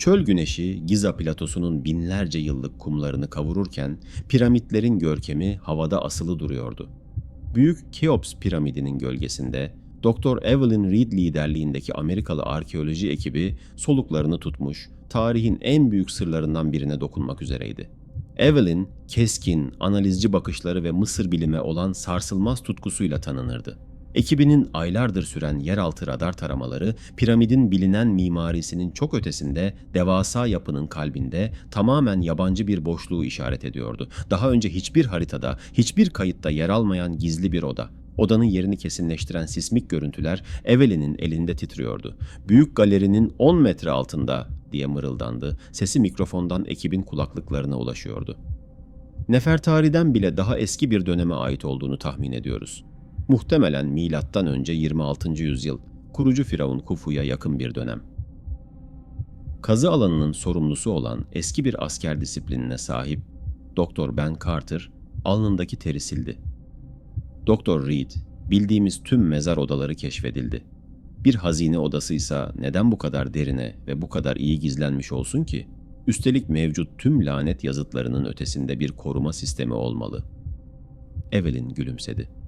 Çöl güneşi Giza platosunun binlerce yıllık kumlarını kavururken piramitlerin görkemi havada asılı duruyordu. Büyük Keops piramidinin gölgesinde Dr. Evelyn Reed liderliğindeki Amerikalı arkeoloji ekibi soluklarını tutmuş, tarihin en büyük sırlarından birine dokunmak üzereydi. Evelyn, keskin, analizci bakışları ve Mısır bilime olan sarsılmaz tutkusuyla tanınırdı. Ekibinin aylardır süren yeraltı radar taramaları, piramidin bilinen mimarisinin çok ötesinde, devasa yapının kalbinde tamamen yabancı bir boşluğu işaret ediyordu. Daha önce hiçbir haritada, hiçbir kayıtta yer almayan gizli bir oda. Odanın yerini kesinleştiren sismik görüntüler Evelyn'in elinde titriyordu. Büyük galerinin 10 metre altında diye mırıldandı. Sesi mikrofondan ekibin kulaklıklarına ulaşıyordu. Nefertari'den bile daha eski bir döneme ait olduğunu tahmin ediyoruz. Muhtemelen milattan önce 26. yüzyıl, kurucu firavun Kufu'ya yakın bir dönem. Kazı alanının sorumlusu olan eski bir asker disiplinine sahip Doktor Ben Carter alnındaki teri sildi. Doktor Reed, bildiğimiz tüm mezar odaları keşfedildi. Bir hazine odasıysa neden bu kadar derine ve bu kadar iyi gizlenmiş olsun ki? Üstelik mevcut tüm lanet yazıtlarının ötesinde bir koruma sistemi olmalı. Evelyn gülümsedi.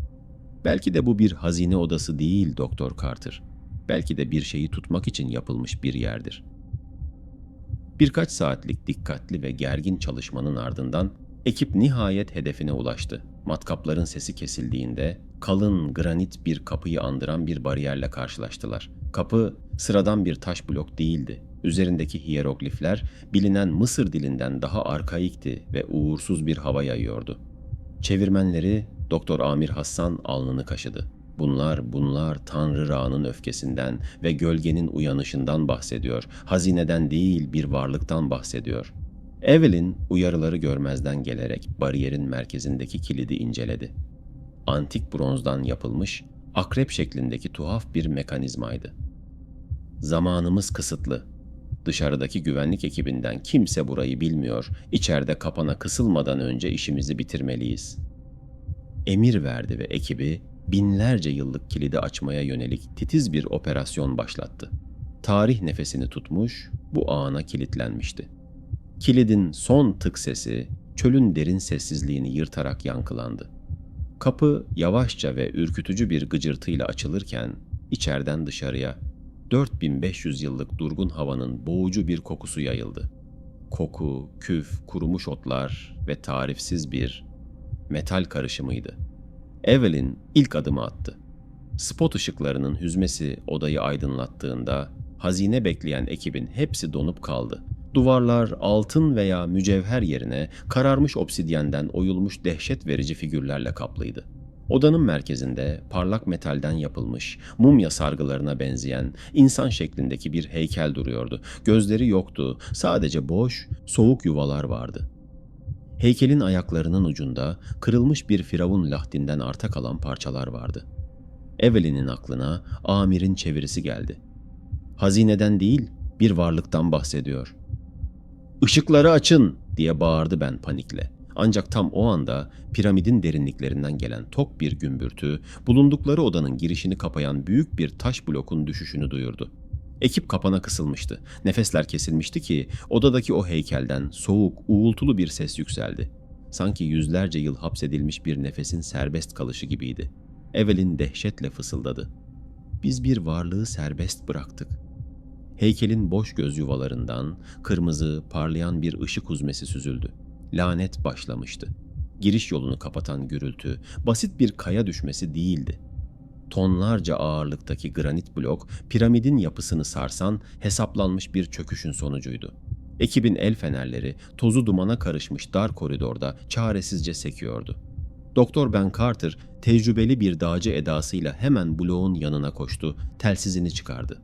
Belki de bu bir hazine odası değil Doktor Carter. Belki de bir şeyi tutmak için yapılmış bir yerdir. Birkaç saatlik dikkatli ve gergin çalışmanın ardından ekip nihayet hedefine ulaştı. Matkapların sesi kesildiğinde kalın granit bir kapıyı andıran bir bariyerle karşılaştılar. Kapı sıradan bir taş blok değildi. Üzerindeki hieroglifler bilinen Mısır dilinden daha arkaikti ve uğursuz bir hava yayıyordu. Çevirmenleri Doktor Amir Hassan alnını kaşıdı. Bunlar, bunlar Tanrı Ra'nın öfkesinden ve gölgenin uyanışından bahsediyor. Hazineden değil bir varlıktan bahsediyor. Evelyn uyarıları görmezden gelerek bariyerin merkezindeki kilidi inceledi. Antik bronzdan yapılmış, akrep şeklindeki tuhaf bir mekanizmaydı. Zamanımız kısıtlı. Dışarıdaki güvenlik ekibinden kimse burayı bilmiyor. İçeride kapana kısılmadan önce işimizi bitirmeliyiz. Emir verdi ve ekibi binlerce yıllık kilidi açmaya yönelik titiz bir operasyon başlattı. Tarih nefesini tutmuş, bu ana kilitlenmişti. Kilidin son tık sesi çölün derin sessizliğini yırtarak yankılandı. Kapı yavaşça ve ürkütücü bir gıcırtıyla açılırken içeriden dışarıya 4500 yıllık durgun havanın boğucu bir kokusu yayıldı. Koku, küf, kurumuş otlar ve tarifsiz bir metal karışımıydı. Evelyn ilk adımı attı. Spot ışıklarının hüzmesi odayı aydınlattığında hazine bekleyen ekibin hepsi donup kaldı. Duvarlar altın veya mücevher yerine kararmış obsidyenden oyulmuş dehşet verici figürlerle kaplıydı. Odanın merkezinde parlak metalden yapılmış, mumya sargılarına benzeyen insan şeklindeki bir heykel duruyordu. Gözleri yoktu, sadece boş, soğuk yuvalar vardı. Heykelin ayaklarının ucunda kırılmış bir firavun lahdinden arta kalan parçalar vardı. Evelyn'in aklına amirin çevirisi geldi. Hazineden değil, bir varlıktan bahsediyor. Işıkları açın diye bağırdı ben panikle. Ancak tam o anda piramidin derinliklerinden gelen tok bir gümbürtü, bulundukları odanın girişini kapayan büyük bir taş blokun düşüşünü duyurdu. Ekip kapana kısılmıştı. Nefesler kesilmişti ki odadaki o heykelden soğuk, uğultulu bir ses yükseldi. Sanki yüzlerce yıl hapsedilmiş bir nefesin serbest kalışı gibiydi. Evelyn dehşetle fısıldadı. Biz bir varlığı serbest bıraktık. Heykelin boş göz yuvalarından kırmızı, parlayan bir ışık huzmesi süzüldü. Lanet başlamıştı. Giriş yolunu kapatan gürültü basit bir kaya düşmesi değildi tonlarca ağırlıktaki granit blok piramidin yapısını sarsan hesaplanmış bir çöküşün sonucuydu. Ekibin el fenerleri tozu dumana karışmış dar koridorda çaresizce sekiyordu. Doktor Ben Carter tecrübeli bir dağcı edasıyla hemen bloğun yanına koştu, telsizini çıkardı.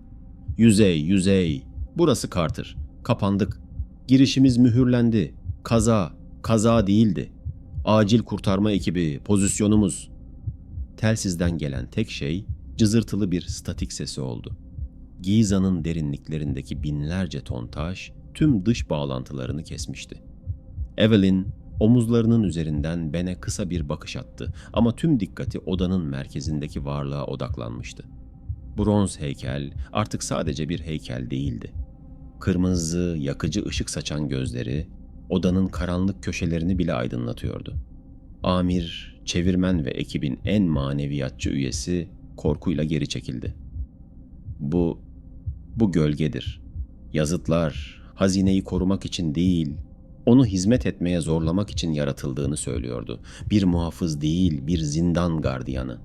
Yüzey, yüzey. Burası Carter. Kapandık. Girişimiz mühürlendi. Kaza, kaza değildi. Acil kurtarma ekibi, pozisyonumuz. Telsizden gelen tek şey cızırtılı bir statik sesi oldu. Giza'nın derinliklerindeki binlerce ton taş tüm dış bağlantılarını kesmişti. Evelyn omuzlarının üzerinden Ben'e kısa bir bakış attı ama tüm dikkati odanın merkezindeki varlığa odaklanmıştı. Bronz heykel artık sadece bir heykel değildi. Kırmızı, yakıcı ışık saçan gözleri odanın karanlık köşelerini bile aydınlatıyordu. Amir, çevirmen ve ekibin en maneviyatçı üyesi korkuyla geri çekildi. Bu, bu gölgedir. Yazıtlar, hazineyi korumak için değil, onu hizmet etmeye zorlamak için yaratıldığını söylüyordu. Bir muhafız değil, bir zindan gardiyanı.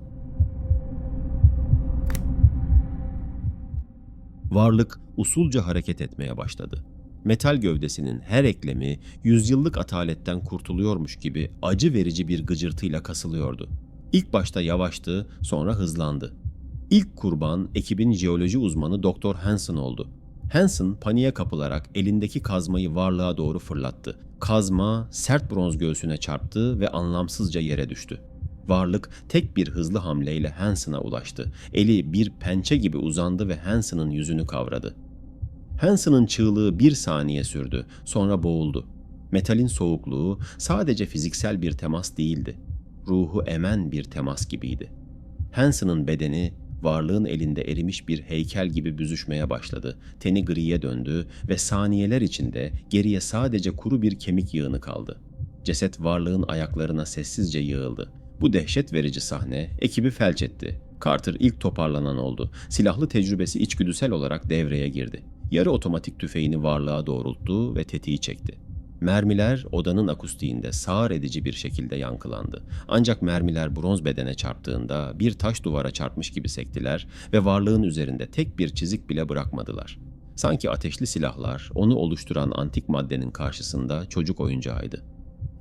Varlık usulca hareket etmeye başladı. Metal gövdesinin her eklemi yüzyıllık ataletten kurtuluyormuş gibi acı verici bir gıcırtıyla kasılıyordu. İlk başta yavaştı, sonra hızlandı. İlk kurban ekibin jeoloji uzmanı Dr. Hansen oldu. Hansen paniğe kapılarak elindeki kazmayı varlığa doğru fırlattı. Kazma sert bronz göğsüne çarptı ve anlamsızca yere düştü. Varlık tek bir hızlı hamleyle Hansen'a ulaştı. Eli bir pençe gibi uzandı ve Hansen'ın yüzünü kavradı. Hansen'ın çığlığı bir saniye sürdü, sonra boğuldu. Metalin soğukluğu sadece fiziksel bir temas değildi. Ruhu emen bir temas gibiydi. Hansen'ın bedeni varlığın elinde erimiş bir heykel gibi büzüşmeye başladı. Teni griye döndü ve saniyeler içinde geriye sadece kuru bir kemik yığını kaldı. Ceset varlığın ayaklarına sessizce yığıldı. Bu dehşet verici sahne ekibi felç etti. Carter ilk toparlanan oldu. Silahlı tecrübesi içgüdüsel olarak devreye girdi. Yarı otomatik tüfeğini varlığa doğrulttu ve tetiği çekti. Mermiler odanın akustiğinde sağır edici bir şekilde yankılandı. Ancak mermiler bronz bedene çarptığında bir taş duvara çarpmış gibi sektiler ve varlığın üzerinde tek bir çizik bile bırakmadılar. Sanki ateşli silahlar onu oluşturan antik maddenin karşısında çocuk oyuncağıydı.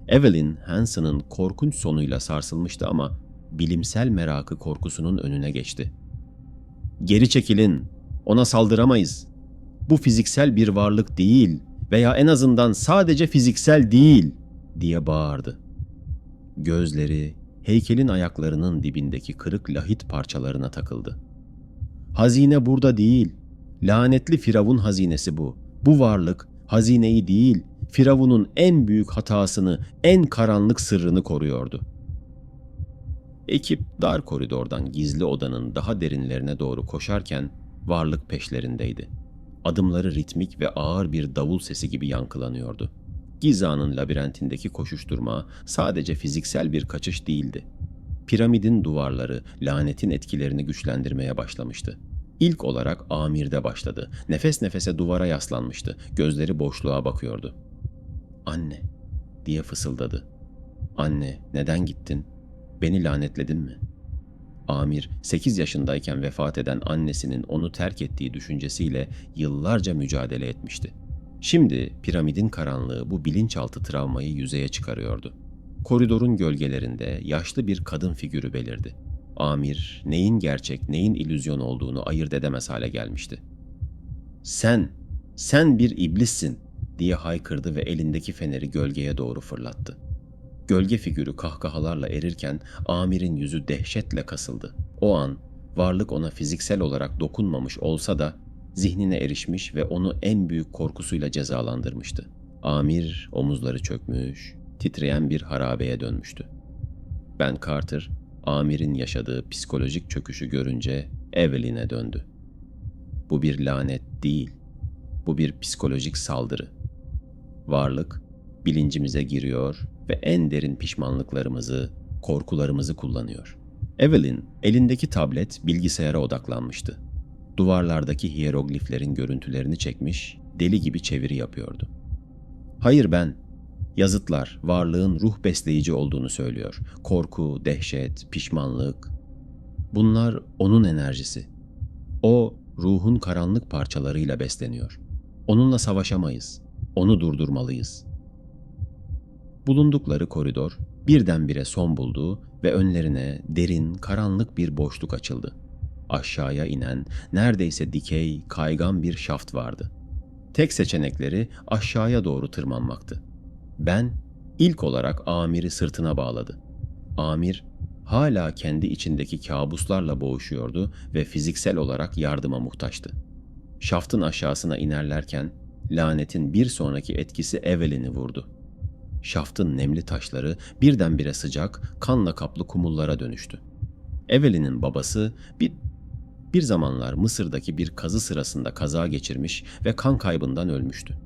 Evelyn Hansen'ın korkunç sonuyla sarsılmıştı ama bilimsel merakı korkusunun önüne geçti. Geri çekilin, ona saldıramayız. Bu fiziksel bir varlık değil veya en azından sadece fiziksel değil diye bağırdı. Gözleri heykelin ayaklarının dibindeki kırık lahit parçalarına takıldı. Hazine burada değil. Lanetli Firavun hazinesi bu. Bu varlık hazineyi değil, Firavun'un en büyük hatasını, en karanlık sırrını koruyordu. Ekip dar koridordan gizli odanın daha derinlerine doğru koşarken varlık peşlerindeydi. Adımları ritmik ve ağır bir davul sesi gibi yankılanıyordu. Giza'nın labirentindeki koşuşturma sadece fiziksel bir kaçış değildi. Piramidin duvarları lanetin etkilerini güçlendirmeye başlamıştı. İlk olarak amirde başladı. Nefes nefese duvara yaslanmıştı. Gözleri boşluğa bakıyordu. Anne diye fısıldadı. Anne neden gittin? Beni lanetledin mi? Amir 8 yaşındayken vefat eden annesinin onu terk ettiği düşüncesiyle yıllarca mücadele etmişti. Şimdi piramidin karanlığı bu bilinçaltı travmayı yüzeye çıkarıyordu. Koridorun gölgelerinde yaşlı bir kadın figürü belirdi. Amir neyin gerçek, neyin illüzyon olduğunu ayırt edemez hale gelmişti. Sen, sen bir iblissin diye haykırdı ve elindeki feneri gölgeye doğru fırlattı. Gölge figürü kahkahalarla erirken amirin yüzü dehşetle kasıldı. O an varlık ona fiziksel olarak dokunmamış olsa da zihnine erişmiş ve onu en büyük korkusuyla cezalandırmıştı. Amir omuzları çökmüş, titreyen bir harabeye dönmüştü. Ben Carter, amirin yaşadığı psikolojik çöküşü görünce Evelyn'e döndü. Bu bir lanet değil, bu bir psikolojik saldırı. Varlık bilincimize giriyor ve en derin pişmanlıklarımızı, korkularımızı kullanıyor. Evelyn elindeki tablet bilgisayara odaklanmıştı. Duvarlardaki hierogliflerin görüntülerini çekmiş, deli gibi çeviri yapıyordu. Hayır ben, yazıtlar varlığın ruh besleyici olduğunu söylüyor. Korku, dehşet, pişmanlık. Bunlar onun enerjisi. O ruhun karanlık parçalarıyla besleniyor. Onunla savaşamayız. Onu durdurmalıyız.'' Bulundukları koridor birdenbire son buldu ve önlerine derin, karanlık bir boşluk açıldı. Aşağıya inen, neredeyse dikey, kaygan bir şaft vardı. Tek seçenekleri aşağıya doğru tırmanmaktı. Ben ilk olarak amiri sırtına bağladı. Amir hala kendi içindeki kabuslarla boğuşuyordu ve fiziksel olarak yardıma muhtaçtı. Şaftın aşağısına inerlerken lanetin bir sonraki etkisi Evelyn'i vurdu. Şaftın nemli taşları birdenbire sıcak, kanla kaplı kumullara dönüştü. Evelyn'in babası bir Bir zamanlar Mısır'daki bir kazı sırasında kaza geçirmiş ve kan kaybından ölmüştü.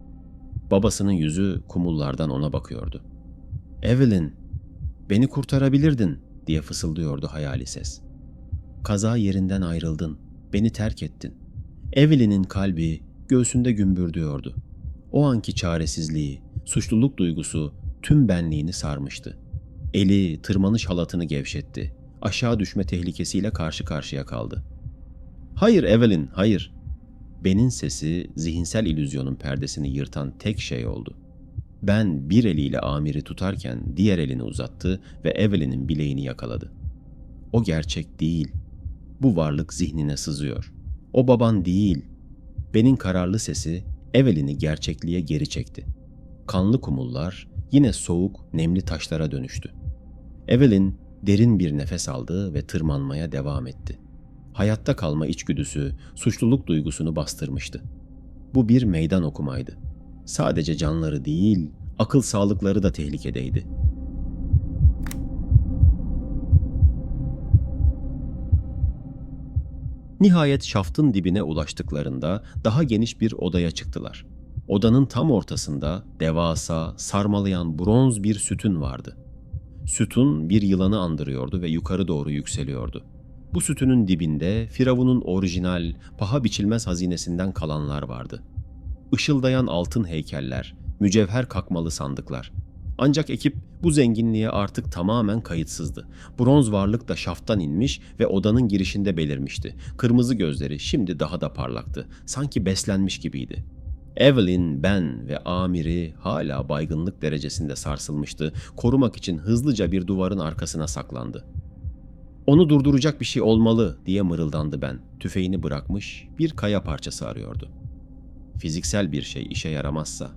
Babasının yüzü kumullardan ona bakıyordu. Evelyn, beni kurtarabilirdin diye fısıldıyordu hayali ses. Kaza yerinden ayrıldın, beni terk ettin. Evelyn'in kalbi göğsünde gümbürdüyordu. O anki çaresizliği, suçluluk duygusu tüm benliğini sarmıştı. Eli tırmanış halatını gevşetti. Aşağı düşme tehlikesiyle karşı karşıya kaldı. Hayır Evelyn, hayır. Ben'in sesi zihinsel illüzyonun perdesini yırtan tek şey oldu. Ben bir eliyle amiri tutarken diğer elini uzattı ve Evelyn'in bileğini yakaladı. O gerçek değil. Bu varlık zihnine sızıyor. O baban değil. Ben'in kararlı sesi Evelyn'i gerçekliğe geri çekti. Kanlı kumullar yine soğuk, nemli taşlara dönüştü. Evelyn derin bir nefes aldı ve tırmanmaya devam etti. Hayatta kalma içgüdüsü, suçluluk duygusunu bastırmıştı. Bu bir meydan okumaydı. Sadece canları değil, akıl sağlıkları da tehlikedeydi. Nihayet şaftın dibine ulaştıklarında daha geniş bir odaya çıktılar. Odanın tam ortasında devasa, sarmalayan bronz bir sütun vardı. Sütun bir yılanı andırıyordu ve yukarı doğru yükseliyordu. Bu sütunun dibinde Firavun'un orijinal, paha biçilmez hazinesinden kalanlar vardı. Işıldayan altın heykeller, mücevher kakmalı sandıklar. Ancak ekip bu zenginliğe artık tamamen kayıtsızdı. Bronz varlık da şafttan inmiş ve odanın girişinde belirmişti. Kırmızı gözleri şimdi daha da parlaktı. Sanki beslenmiş gibiydi. Evelyn, Ben ve Amir'i hala baygınlık derecesinde sarsılmıştı. Korumak için hızlıca bir duvarın arkasına saklandı. Onu durduracak bir şey olmalı diye mırıldandı ben. Tüfeğini bırakmış bir kaya parçası arıyordu. Fiziksel bir şey işe yaramazsa.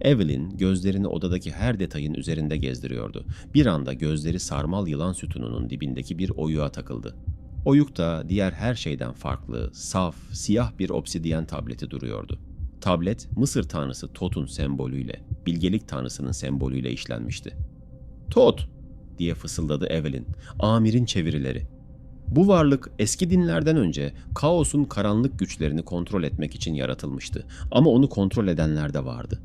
Evelyn gözlerini odadaki her detayın üzerinde gezdiriyordu. Bir anda gözleri sarmal yılan sütununun dibindeki bir oyuğa takıldı. Oyukta diğer her şeyden farklı, saf, siyah bir obsidiyen tableti duruyordu. Tablet Mısır tanrısı Tot'un sembolüyle, bilgelik tanrısının sembolüyle işlenmişti. Tot diye fısıldadı Evelyn. Amir'in çevirileri. Bu varlık eski dinlerden önce kaosun karanlık güçlerini kontrol etmek için yaratılmıştı ama onu kontrol edenler de vardı.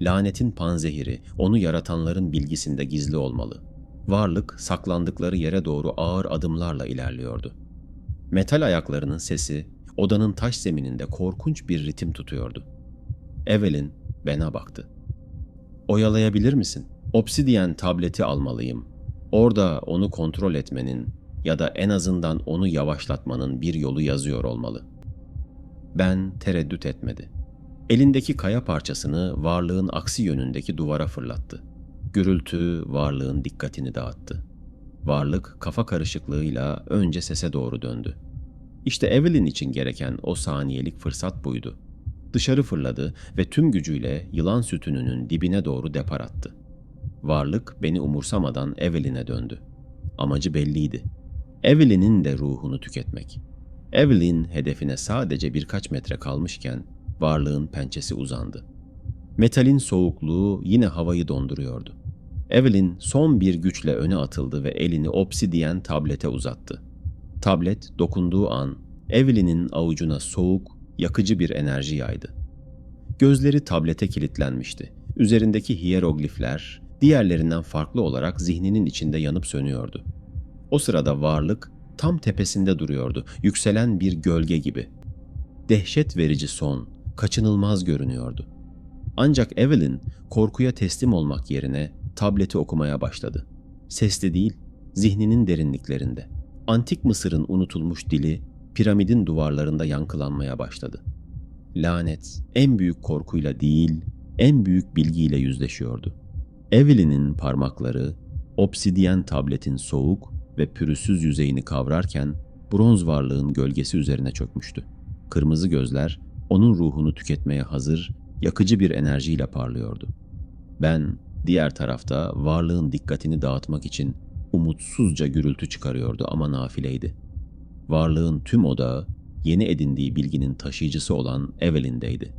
Lanetin panzehiri onu yaratanların bilgisinde gizli olmalı. Varlık saklandıkları yere doğru ağır adımlarla ilerliyordu. Metal ayaklarının sesi odanın taş zemininde korkunç bir ritim tutuyordu. Evelyn Ben'a baktı. Oyalayabilir misin? Obsidiyen tableti almalıyım. Orada onu kontrol etmenin ya da en azından onu yavaşlatmanın bir yolu yazıyor olmalı. Ben tereddüt etmedi. Elindeki kaya parçasını varlığın aksi yönündeki duvara fırlattı. Gürültü varlığın dikkatini dağıttı. Varlık kafa karışıklığıyla önce sese doğru döndü. İşte Evelyn için gereken o saniyelik fırsat buydu. Dışarı fırladı ve tüm gücüyle yılan sütününün dibine doğru depar attı. Varlık beni umursamadan Evelyn'e döndü. Amacı belliydi. Evelyn'in de ruhunu tüketmek. Evelyn hedefine sadece birkaç metre kalmışken varlığın pençesi uzandı. Metalin soğukluğu yine havayı donduruyordu. Evelyn son bir güçle öne atıldı ve elini obsidiyen tablete uzattı. Tablet dokunduğu an Evelyn'in avucuna soğuk, yakıcı bir enerji yaydı. Gözleri tablete kilitlenmişti. Üzerindeki hieroglifler diğerlerinden farklı olarak zihninin içinde yanıp sönüyordu. O sırada varlık tam tepesinde duruyordu, yükselen bir gölge gibi. Dehşet verici son, kaçınılmaz görünüyordu. Ancak Evelyn korkuya teslim olmak yerine tableti okumaya başladı. Sesli değil, zihninin derinliklerinde. Antik Mısır'ın unutulmuş dili piramidin duvarlarında yankılanmaya başladı. Lanet en büyük korkuyla değil, en büyük bilgiyle yüzleşiyordu. Evelyn'in parmakları obsidiyen tabletin soğuk ve pürüzsüz yüzeyini kavrarken bronz varlığın gölgesi üzerine çökmüştü. Kırmızı gözler onun ruhunu tüketmeye hazır, yakıcı bir enerjiyle parlıyordu. Ben diğer tarafta varlığın dikkatini dağıtmak için umutsuzca gürültü çıkarıyordu ama nafileydi. Varlığın tüm odağı yeni edindiği bilginin taşıyıcısı olan Evelyn'deydi.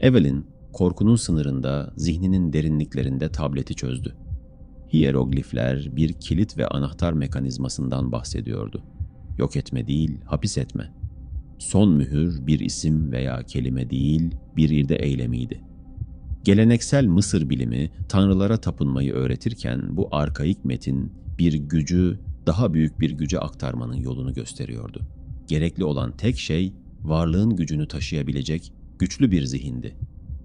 Evelyn korkunun sınırında, zihninin derinliklerinde tableti çözdü. Hieroglifler bir kilit ve anahtar mekanizmasından bahsediyordu. Yok etme değil, hapis etme. Son mühür bir isim veya kelime değil, bir irde eylemiydi. Geleneksel Mısır bilimi tanrılara tapınmayı öğretirken bu arkaik metin bir gücü daha büyük bir güce aktarmanın yolunu gösteriyordu. Gerekli olan tek şey varlığın gücünü taşıyabilecek güçlü bir zihindi.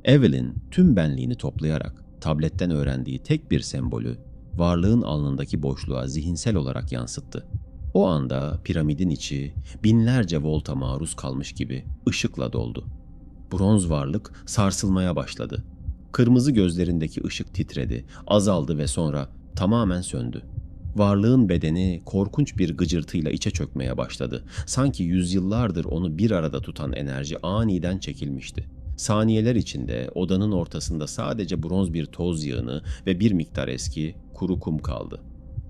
Evelyn tüm benliğini toplayarak tabletten öğrendiği tek bir sembolü varlığın alnındaki boşluğa zihinsel olarak yansıttı. O anda piramidin içi binlerce volta maruz kalmış gibi ışıkla doldu. Bronz varlık sarsılmaya başladı. Kırmızı gözlerindeki ışık titredi, azaldı ve sonra tamamen söndü. Varlığın bedeni korkunç bir gıcırtıyla içe çökmeye başladı. Sanki yüzyıllardır onu bir arada tutan enerji aniden çekilmişti. Saniyeler içinde odanın ortasında sadece bronz bir toz yığını ve bir miktar eski kuru kum kaldı.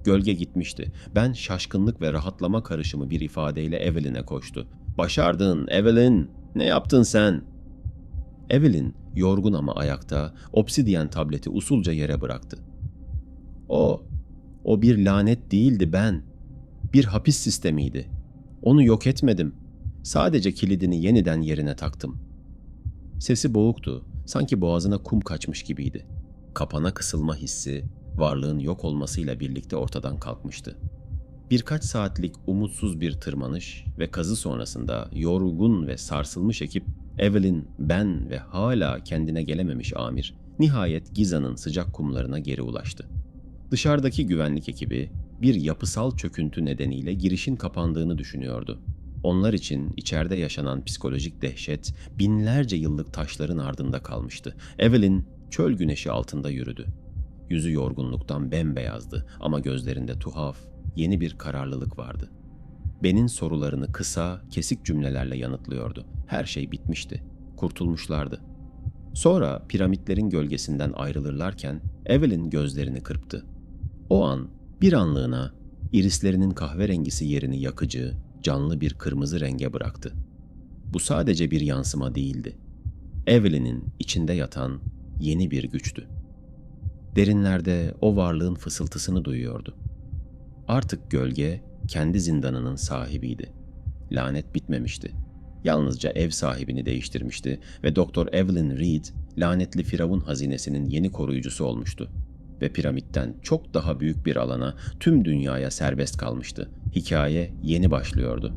Gölge gitmişti. Ben şaşkınlık ve rahatlama karışımı bir ifadeyle Evelyn'e koştu. Başardın Evelyn. Ne yaptın sen? Evelyn yorgun ama ayakta obsidiyen tableti usulca yere bıraktı. O, o bir lanet değildi ben. Bir hapis sistemiydi. Onu yok etmedim. Sadece kilidini yeniden yerine taktım. Sesi boğuktu. Sanki boğazına kum kaçmış gibiydi. Kapana kısılma hissi varlığın yok olmasıyla birlikte ortadan kalkmıştı. Birkaç saatlik umutsuz bir tırmanış ve kazı sonrasında yorgun ve sarsılmış ekip Evelyn, ben ve hala kendine gelememiş amir nihayet Giza'nın sıcak kumlarına geri ulaştı. Dışarıdaki güvenlik ekibi bir yapısal çöküntü nedeniyle girişin kapandığını düşünüyordu. Onlar için içeride yaşanan psikolojik dehşet binlerce yıllık taşların ardında kalmıştı. Evelyn çöl güneşi altında yürüdü. Yüzü yorgunluktan bembeyazdı ama gözlerinde tuhaf, yeni bir kararlılık vardı. Ben'in sorularını kısa, kesik cümlelerle yanıtlıyordu. Her şey bitmişti. Kurtulmuşlardı. Sonra piramitlerin gölgesinden ayrılırlarken Evelyn gözlerini kırptı. O an bir anlığına irislerinin kahverengisi yerini yakıcı, canlı bir kırmızı renge bıraktı. Bu sadece bir yansıma değildi. Evelyn'in içinde yatan yeni bir güçtü. Derinlerde o varlığın fısıltısını duyuyordu. Artık gölge kendi zindanının sahibiydi. Lanet bitmemişti. Yalnızca ev sahibini değiştirmişti ve Doktor Evelyn Reed lanetli firavun hazinesinin yeni koruyucusu olmuştu. Ve piramitten çok daha büyük bir alana tüm dünyaya serbest kalmıştı. Hikaye yeni başlıyordu.